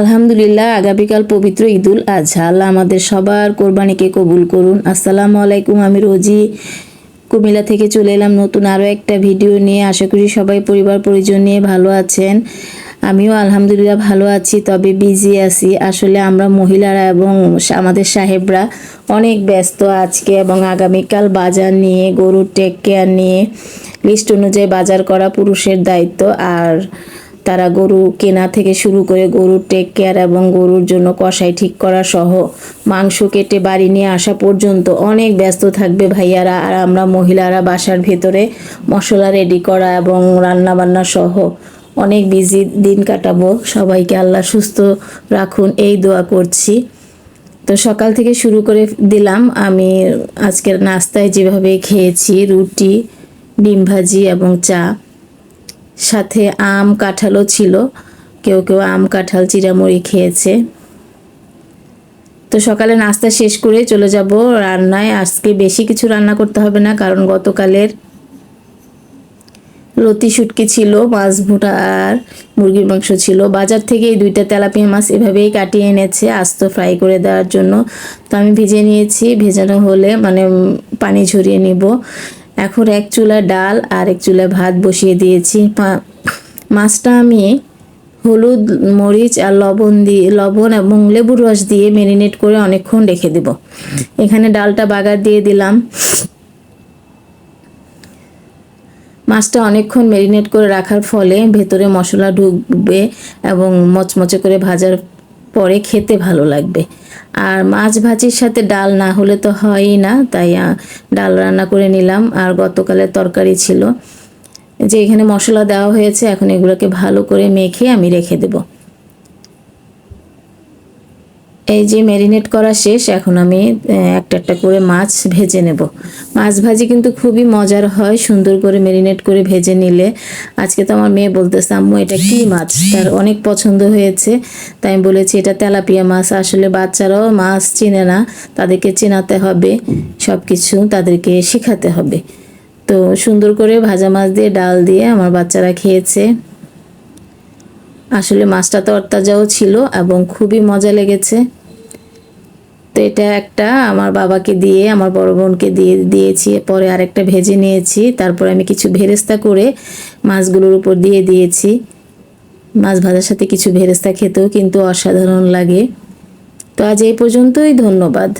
আলহামদুলিল্লাহ, আগামীকাল পবিত্র ঈদুল আজহা। আল্লাহ আমাদের সবার কোরবানিকে কবুল করুন। আসসালামু আলাইকুম, আমি রোজি। কুমিল্লা থেকে চলে এলাম নতুন আরও একটা ভিডিও নিয়ে। আশা করি সবাই পরিবার পরিজন নিয়ে ভালো আছেন। আমিও আলহামদুলিল্লাহ ভালো আছি, তবে বিজি আছি। আসলে আমরা মহিলারা এবং আমাদের সাহেবরা অনেক ব্যস্ত আজকে এবং আগামীকাল বাজার নিয়ে, গরুর টেক কেয়ার নিয়ে লিস্ট অনুযায়ী বাজার করা পুরুষের দায়িত্ব। আর তারা গরু কেনা থেকে শুরু করে গরুর টেক কেয়ার এবং গরুর জন্য কষাই ঠিক করা সহ মাংস কেটে বাড়ি নিয়ে আসা পর্যন্ত অনেক ব্যস্ত থাকবে ভাইয়ারা আর আমরা মহিলারা বাসার ভেতরে মশলা রেডি করা এবং রান্না বান্না সহ অনেক বিজি দিন কাটাবো। সবাইকে আল্লাহ সুস্থ রাখুন, এই দোয়া করছি। তো সকাল থেকে শুরু করে দিলাম। আমি আজকের নাস্তায় যেভাবে খেয়েছি, রুটি, ডিম ভাজি এবং চা। সাথে আম কাঁঠালও ছিল। কেউ কেউ আম, কাঁঠাল চিরামুড়ি খেয়েছে। তো সকালে নাস্তা শেষ করে চলে যাব রান্নায়। আজকে বেশি কিছু রান্না করতে হবে না, কারণ গতকালের লতি শুটকি ছিল, মাছ ভুটা আর মুরগির মাংস ছিল। বাজার থেকে এই দুইটা তেলাপিয়া মাছ এভাবেই কাটিয়ে এনেছে, আস্ত ফ্রাই করে দেওয়ার জন্য। তো আমি ভেজে নিয়েছি, ভেজানো হলে মানে পানি ঝরিয়ে নিব। এখন এক চুলা ডাল আর এক চুলা ভাত বসিয়ে দিয়েছি। মাছটা আমি হলুদ, মরিচ আর লবণ দিয়ে, লবণ এবং লেবুর রস দিয়ে ম্যারিনেট করে অনেকক্ষণ রেখে দেব। এখানে ডালটা বাগার দিয়ে দিলাম। মাছটা অনেকক্ষণ ম্যারিনেট করে রাখার ফলে ভেতরে মশলা ঢুকবে এবং মচমচে করে ভাজার পরে খেতে ভালো লাগবে। আর মাছ ভাজির সাথে ডাল না হলে তো হয়ই না, তাই ডাল রান্না করে নিলাম। আর গতকালের তরকারি ছিল যে এখানে মশলা দেওয়া হয়েছে, এখন এগুলোকে ভালো করে মেখে আমি রেখে দেবো। এই যে ম্যারিনেট করা শেষ এখন আমি একটা একটা করে মাছ ভেজে নেব। মাছ ভাজি কিন্তু খুবই মজার হয় সুন্দর করে ম্যারিনেট করে ভেজে নিলে। আজকে তো আমার মেয়ে বলতেছে আম্মু এটা কি মাছ? তার অনেক পছন্দ হয়েছে। তাই আমি বলেছি এটা তেলাপিয়া মাছ। আসলে বাচ্চারাও মাছ চিনে না তাদেরকে চেনাতে হবে সব কিছু তাদেরকে শেখাতে হবে। তো সুন্দর করে ভাজা মাছ দিয়ে ডাল দিয়ে আমার বাচ্চারা খেয়েছে। আসলে মাছটা তরতাজাও ছিল এবং খুবই মজা লেগেছে। তো এটা একটা আমার বাবাকে দিয়ে, আমার বড় বোনকে দিয়ে দিয়েছি। পরে আরেকটা ভেজে নিয়েছি। তারপরে আমি কিছু ভেরেস্তা করে মাছগুলোর উপর দিয়ে দিয়েছি। মাছ ভাজার সাথে কিছু ভেরেস্তা খেতেও কিন্তু অসাধারণ লাগে। তো আজ এই পর্যন্তই, ধন্যবাদ।